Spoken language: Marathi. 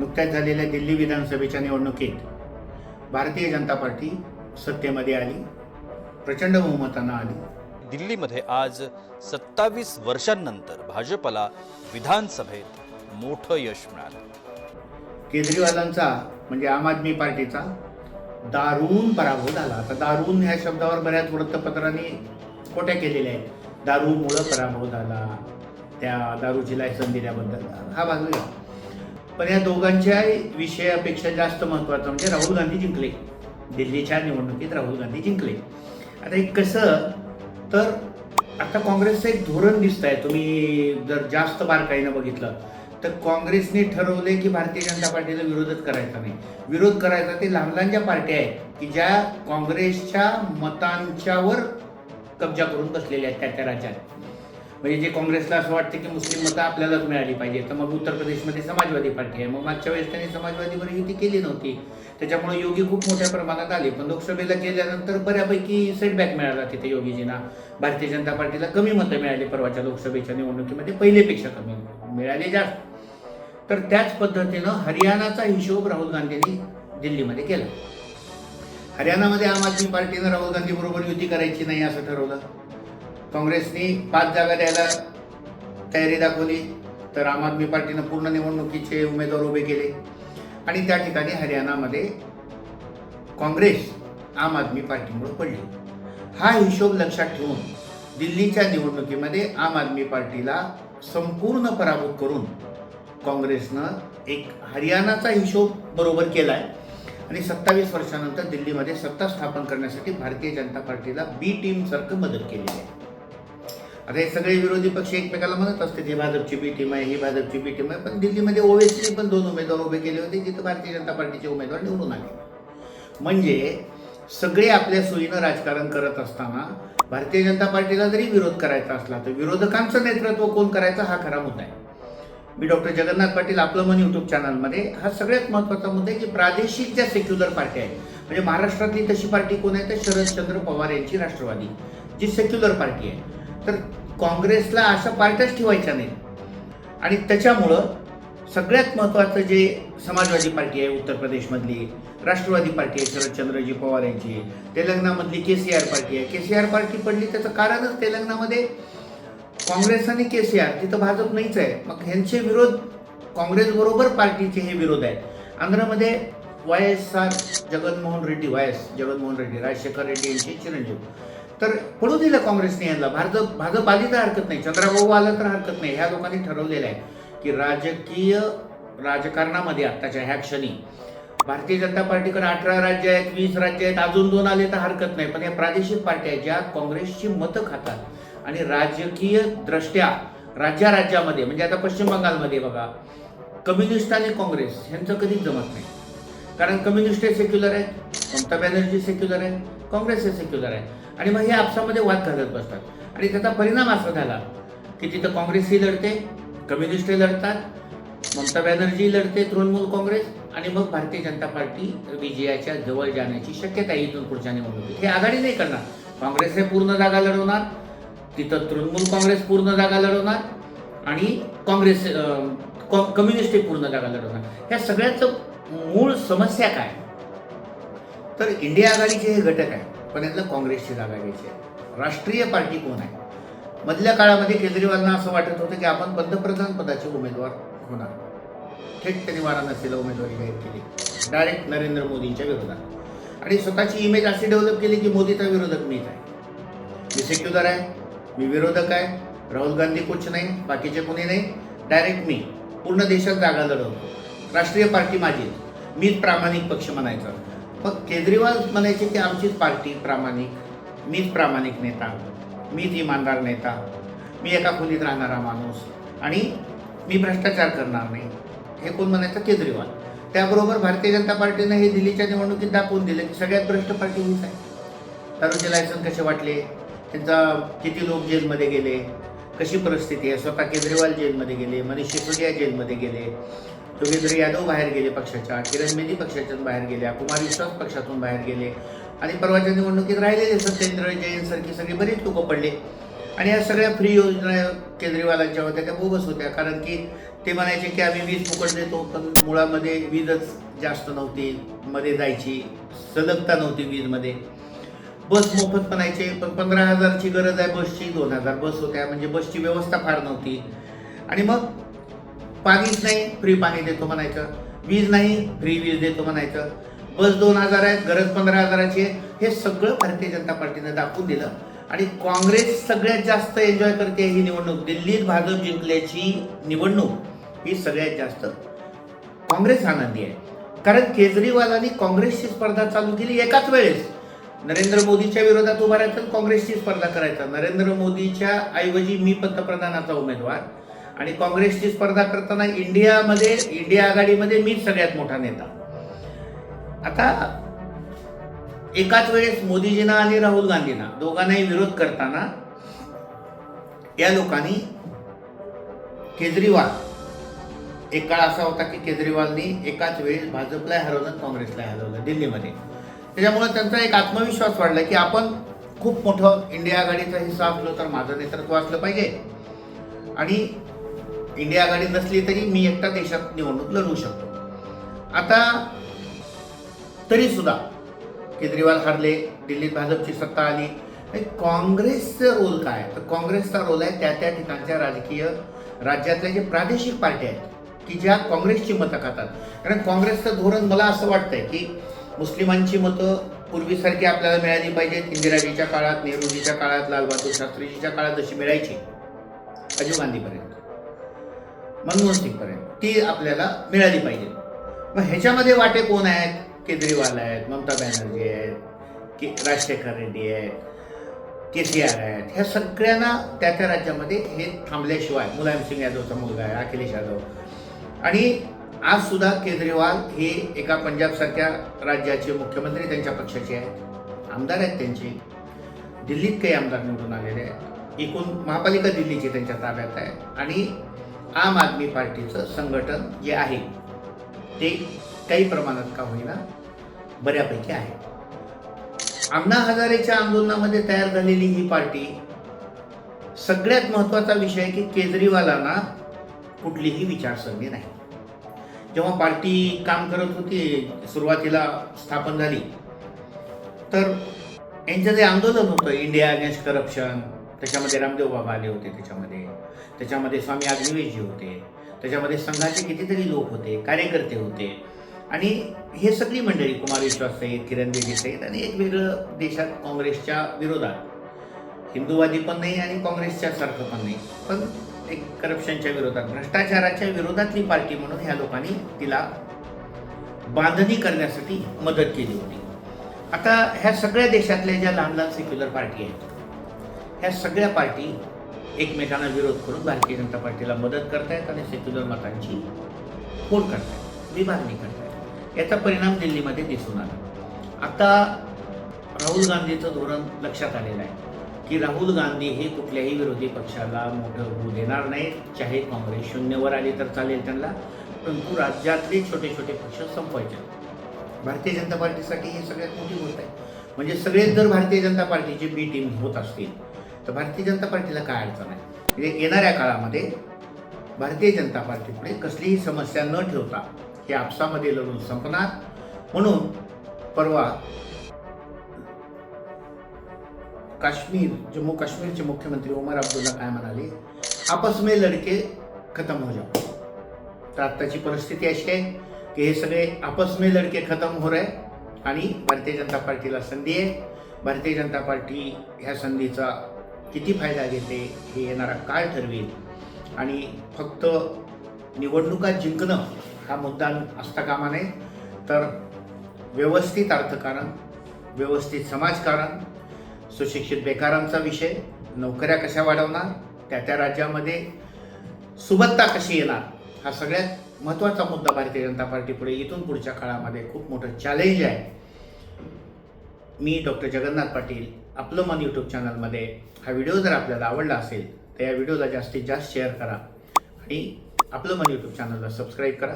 नुकत्याच झालेल्या दिल्ली विधानसभेच्या निवडणुकीत भारतीय जनता पार्टी सत्तेमध्ये आली प्रचंड बहुमतानं आली. दिल्लीमध्ये आज सत्तावीस वर्षांनंतर भाजपला विधानसभेत मोठं यश मिळालं. केजरीवालांचा म्हणजे आम आदमी पार्टीचा दारुण पराभव झाला. आता दारुण ह्या शब्दावर बऱ्याच वृत्तपत्रांनी खोट्या केलेल्या आहेत. दारूमुळं पराभव झाला. त्या दारूची लायसन दिल्याबद्दल हा भाग वेगळा. पण या दोघांच्या विषयापेक्षा जास्त महत्त्वाचं म्हणजे राहुल गांधी जिंकले. दिल्लीच्या निवडणुकीत राहुल गांधी जिंकले. आता एक कसं तर आता काँग्रेसचं एक धोरण दिसत आहे तुम्ही जर जास्त बारकाईनं बघितलं तर काँग्रेसने ठरवले की भारतीय जनता पार्टीला विरोधच करायचा नाही. विरोध करायचा ते लहान लहान ज्या पार्ट्या आहेत की ज्या काँग्रेसच्या मतांच्यावर कब्जा करून बसलेल्या आहेत त्या त्या राज्यात. म्हणजे जे काँग्रेसला असं वाटतं की मुस्लिम मतं आपल्यालाच मिळाली पाहिजे तर मग उत्तर प्रदेशमध्ये समाजवादी पार्टी आहे. मग मागच्या वेळेस त्यांनी समाजवादीवर युती केली नव्हती. त्याच्यामुळे योगी खूप मोठ्या प्रमाणात आले. पण लोकसभेला गेल्यानंतर बऱ्यापैकी सेटबॅक मिळाला तिथे योगीजींना. भारतीय जनता पार्टीला कमी मतं मिळाली परवाच्या लोकसभेच्या निवडणुकीमध्ये. पहिलेपेक्षा कमी मिळाले जास्त. तर त्याच पद्धतीनं हरियाणाचा हिशोब राहुल गांधींनी दिल्लीमध्ये केला. हरियाणामध्ये आम आदमी पार्टीनं राहुल गांधी बरोबर युती करायची नाही असं ठरवलं. काँग्रेसने पाच जागा द्यायला तयारी दाखवली तर आम आदमी पार्टीनं पूर्ण निवडणुकीचे उमेदवार उभे केले. आणि त्या ठिकाणी हरियाणामध्ये काँग्रेस आम आदमी पार्टीमुळे पडली. हा हिशोब लक्षात ठेवून दिल्लीच्या निवडणुकीमध्ये आम आदमी पार्टीला संपूर्ण पराभूत करून काँग्रेसनं एक हरियाणाचा हिशोब बरोबर केला आहे आणि सत्तावीस वर्षानंतर दिल्लीमध्ये सत्ता स्थापन करण्यासाठी भारतीय जनता पार्टीला बी टीमसारखं मदत केली आहे. आता हे सगळे विरोधी पक्ष एकमेकाला म्हणत असते ही भाजपची बी टीम आहे ही भाजपची बी टीम आहे पण दिल्लीमध्ये ओवेसीने पण दोन उमेदवार उभे केले होते जिथं भारतीय जनता पार्टीचे उमेदवार निवडून आले. म्हणजे सगळे आपल्या सोयीनं राजकारण करत असताना भारतीय जनता पार्टीला जरी विरोध करायचा असला तर विरोधकांचं नेतृत्व कोण करायचं हा खरा मुद्दा आहे. मी डॉक्टर जगन्नाथ पाटील आपलं मन यूट्यूब चॅनलमध्ये हा सगळ्यात महत्त्वाचा मुद्दा आहे की प्रादेशिक ज्या सेक्युलर पार्टी आहेत म्हणजे महाराष्ट्रातली तशी पार्टी कोण आहे? तर शरदचंद्र पवार यांची राष्ट्रवादी जी सेक्युलर पार्टी आहे. तर काँग्रेसला अशा पार्ट्याच ठेवायच्या नाही आणि त्याच्यामुळं सगळ्यात महत्त्वाचं जे समाजवादी पार्टी आहे उत्तर प्रदेशमधली राष्ट्रवादी पार्टी आहे शरदचंद्रजी पवार यांची तेलंगणामधली के सी आर पार्टी आहे. के सी आर पार्टी पडली त्याचं कारणच तेलंगणामध्ये काँग्रेस आणि के सी आर तिथं भाजप नाहीच आहे. मग ह्यांचे विरोध काँग्रेसबरोबर पार्टीचे हे विरोध आहेत. आंध्रमध्ये Y S R Jaganmohan Reddy Y S Jaganmohan Reddy Rajasekhar Reddy यांचे चिरंजीव. तर पडू दिलं काँग्रेसने यांना भाजप भाजप आली तर हरकत नाही चंद्राबाबू आला तर हरकत नाही. ह्या लोकांनी ठरवलेलं आहे की राजकीय राजकारणामध्ये आत्ताच्या ह्या क्षणी भारतीय जनता पार्टीकडे अठरा राज्य आहेत वीस राज्य आहेत अजून दोन आले तर हरकत नाही. पण या प्रादेशिक पार्ट्या आहेत ज्या काँग्रेसची मतं खातात आणि राजकीय दृष्ट्या राज्या राज्यामध्ये म्हणजे आता पश्चिम बंगालमध्ये बघा कम्युनिस्ट आणि काँग्रेस यांचं कधीच जमत नाही. कारण कम्युनिस्ट हे सेक्युलर आहेत ममता बॅनर्जी सेक्युलर आहे काँग्रेस हे सेक्युलर आहे आणि मग हे आपसामध्ये वाद घालत बसतात. आणि त्याचा परिणाम असा झाला की तिथं काँग्रेसही लढते कम्युनिस्टही लढतात ममता बॅनर्जी लढते तृणमूल काँग्रेस आणि मग भारतीय जनता पार्टी विजयाच्या जवळ जाण्याची शक्यता आहे इथून पुढच्या निवडणुकीत. हे आघाडी नाही करणार. काँग्रेस हे पूर्ण जागा लढवणार तिथं तृणमूल काँग्रेस पूर्ण जागा लढवणार आणि काँग्रेस कॉ- कम्युनिस्ट पूर्ण जागा लढवणार. ह्या सगळ्याचं मूळ समस्या काय? तर इंडिया आघाडीचे हे घटक आहे. पण यातलं काँग्रेसची जागा घ्यायची आहे. राष्ट्रीय पार्टी कोण आहे? मधल्या काळामध्ये केजरीवालना असं वाटत होतं की आपण पंतप्रधान पदाचे उमेदवार होणार. थेट त्यांनी वाराणसीला उमेदवारी जाहीर केली. डायरेक्ट नरेंद्र मोदींच्या विरोधात. आणि स्वतःची इमेज अशी डेव्हलप केली की मोदीचा विरोधक मीच आहे. मी सेक्युलर आहे मी विरोधक आहे राहुल गांधी कुछ नाही बाकीचे कोणी नाही. डायरेक्ट मी. पूर्ण देशात जागा लढवतो. राष्ट्रीय पार्टी माझी मीच प्रामाणिक पक्ष म्हणायचा. मग केजरीवाल म्हणायचे की आमचीच पार्टी प्रामाणिक मीच प्रामाणिक नेता मीच इमानदार नेता मी एका खोलीत राहणारा माणूस आणि मी भ्रष्टाचार करणार नाही. हे कोण म्हणायचं? केजरीवाल. त्याबरोबर भारतीय जनता पार्टीनं हे दिल्लीच्या निवडणुकीत दाखवून दिलं की सगळ्यात भ्रष्ट पार्टी हीच आहे. दारूचे लायसन कसे वाटले? त्यांचा किती लोक जेलमध्ये गेले? कशी परिस्थिती आहे? स्वतः केजरीवाल जेलमध्ये गेले मनीष सिसोदिया जेलमध्ये गेले. योगेंद्र यादव बाहेर गेले पक्षाच्या किरण बेदी पक्षातून बाहेर गेल्या कुमार विश्वास पक्षातून बाहेर गेले. आणि परवाच्या निवडणुकीत राहिलेले सत्येंद्र जैन सगळी बरीच लोकं पडले. आणि या सगळ्या फ्री योजना केजरीवालांच्या होत्या त्या बोगस होत्या. कारण की ते म्हणायचे की आम्ही वीज फुकट देतो पण मुळामध्ये वीजच जास्त नव्हती मध्ये जायची सलगता नव्हती वीजमध्ये. बस मोफत म्हणायचे पण पंधरा हजारची गरज आहे बसची दोन हजार बस होत्या म्हणजे बसची व्यवस्था फार नव्हती. आणि मग पाणीच नाही फ्री पाणी देतो म्हणायचं. वीज नाही फ्री वीज देतो म्हणायचं. बस दोन हजार आहे गरज पंधरा हजाराची आहे. हे सगळं भारतीय जनता पार्टीनं दाखवून दिलं. आणि काँग्रेस सगळ्यात जास्त एन्जॉय करते ही निवडणूक. दिल्लीत भाजप जिंकल्याची निवडणूक ही सगळ्यात जास्त. काँग्रेस आनंदी आहे. कारण केजरीवालांनी काँग्रेसची स्पर्धा चालू केली एकाच वेळेस. नरेंद्र मोदीच्या विरोधात उभा राहायचं काँग्रेसची स्पर्धा करायचा. नरेंद्र मोदीच्या ऐवजी मी पंतप्रधानाचा उमेदवार. आणि काँग्रेसची स्पर्धा करताना इंडियामध्ये इंडिया आघाडीमध्ये मीच सगळ्यात मोठा नेता. आता एकाच वेळेस मोदीजींना आणि राहुल गांधींना दोघांनाही विरोध करताना या लोकांनी केजरीवाल एक काळ असा होता की केजरीवालनी एकाच वेळेस भाजपला हरवलं काँग्रेसला हरवलं दिल्लीमध्ये. त्याच्यामुळे त्यांचा एक आत्मविश्वास वाढला की आपण खूप मोठं इंडिया आघाडीचा हिस्सा असलो तर माझं नेतृत्व असलं पाहिजे. आणि इंडिया आघाडी नसली तरी मी एकटा देशात निवडणूक लढवू शकतो. आता तरी सुद्धा केजरीवाल हरले दिल्लीत भाजपची सत्ता आली. काँग्रेसचं रोल काय? तर काँग्रेसचा रोल आहे त्या त्या ठिकाणच्या राजकीय राज्यातल्या जे प्रादेशिक पार्ट्या आहेत की ज्या काँग्रेसची मतं खातात. कारण काँग्रेसचं धोरण मला असं वाटतंय की मुस्लिमांची मतं पूर्वीसारखी आपल्याला मिळाली पाहिजेत. इंदिराजीच्या काळात नेहरूजीच्या काळात लालबहादूर शास्त्रीजीच्या काळात जशी मिळायची राजीव गांधीपर्यंत. मनमोहन सिंगपर्यंत ती आपल्याला मिळाली पाहिजे. मग ह्याच्यामध्ये वाटे कोण आहेत? केजरीवाल आहेत ममता बॅनर्जी आहेत की राजशेखर रेड्डी आहेत के सी आर आहेत. ह्या सगळ्यांना त्या त्या राज्यामध्ये हे थांबल्याशिवाय मुलायम सिंग यादवचा मुलगा आहे अखिलेश यादव. आणि आज सुद्धा केजरीवाल हे एका पंजाबसारख्या राज्याचे मुख्यमंत्री त्यांच्या पक्षाचे आहेत. आमदार आहेत त्यांचे. दिल्लीत काही आमदार निवडून आलेले आहेत. एकूण महापालिका दिल्लीची त्यांच्या ताब्यात आहे. आणि आम आदमी पार्टीचं संघटन जे आहे ते काही प्रमाणात का होईना बऱ्यापैकी आहे. अण्णा हजारेच्या आंदोलनामध्ये तयार झालेली ही पार्टी सगळ्यात महत्त्वाचा विषय आहे की केजरीवालांना कुठलीही विचारसरणी नाही. जेव्हा पार्टी काम करत होती सुरुवातीला स्थापन झाली तर यांचं जे आंदोलन होतं इंडिया अगेन्स्ट करप्शन त्याच्यामध्ये रामदेव बाबा आले होते त्याच्यामध्ये. त्याच्यामध्ये स्वामी अग्निवेशजी होते. त्याच्यामध्ये संघाचे कितीतरी लोक होते कार्यकर्ते होते. आणि हे सगळी मंडळी कुमार विश्वास सहित किरण बेदी सहित आणि एक वेगळं देशात काँग्रेसच्या विरोधात. हिंदूवादी पण नाही आणि काँग्रेसच्या सारखं पण नाही. पण एक करप्शनच्या विरोधात भ्रष्टाचाराच्या विरोधातली पार्टी म्हणून ह्या लोकांनी तिला बांधणी करण्यासाठी मदत केली होती. आता ह्या सगळ्या देशातल्या ज्या लहान लहान सेक्युलर पार्टी आहेत ह्या सगळ्या पार्टी एकमेकांना विरोध करून भारतीय जनता पार्टीला मदत करतायत आणि सेक्युलर मतांची फोड करतायत विभागणी करतायत. याचा परिणाम दिल्लीमध्ये दिसून आला. आता राहुल गांधीचं धोरण लक्षात आलेलं आहे की राहुल गांधी हे कुठल्याही विरोधी पक्षाला मोठं होऊ देणार नाहीत. चाहे काँग्रेस शून्यवर आली तर चालेल त्यांना परंतु राज्यातले छोटे छोटे पक्ष संपवायचे. भारतीय जनता पार्टीसाठी ही सगळ्यात मोठी गोष्ट आहे. म्हणजे सगळेच जर भारतीय जनता पार्टीचे बी टीम होत असतील तर भारतीय जनता पार्टीला काय अडचण आहे? म्हणजे येणाऱ्या काळामध्ये भारतीय जनता पार्टीपुढे कसलीही समस्या न ठेवता हे आपसामध्ये लढून संपणार. म्हणून परवा काश्मीर जम्मू काश्मीरचे मुख्यमंत्री उमर अब्दुल्ला काय म्हणाले? आपस में लडके खतम हो जाओ तर आत्ताची परिस्थिती अशी आहे की हे सगळे आपस में लडके खतम हो रहे आणि भारतीय जनता पार्टीला संधी आहे. भारतीय जनता पार्टी ह्या संधीचा किती फायदा घेते हे येणारा काळ ठरवेल. आणि फक्त निवडणुका जिंकणं हा मुद्दा असता कामा नये. तर व्यवस्थित अर्थकारण व्यवस्थित समाजकारण सुशिक्षित बेकारांचा विषय नोकऱ्या कशा वाढवणार त्या त्या राज्यामध्ये सुबत्ता कशी येणार हा सगळ्यात महत्त्वाचा मुद्दा भारतीय जनता पार्टीपुढे इथून पुढच्या काळामध्ये खूप मोठं चॅलेंज आहे. मी डॉक्टर जगन्नाथ पाटील आपलं मन यूट्यूब चॅनलमध्ये हा व्हिडिओ जर आपल्याला आवडला असेल तर या व्हिडिओला जास्तीत जास्त शेअर करा. आणि आपलं मन यूट्यूब चॅनलला सबस्क्राईब करा.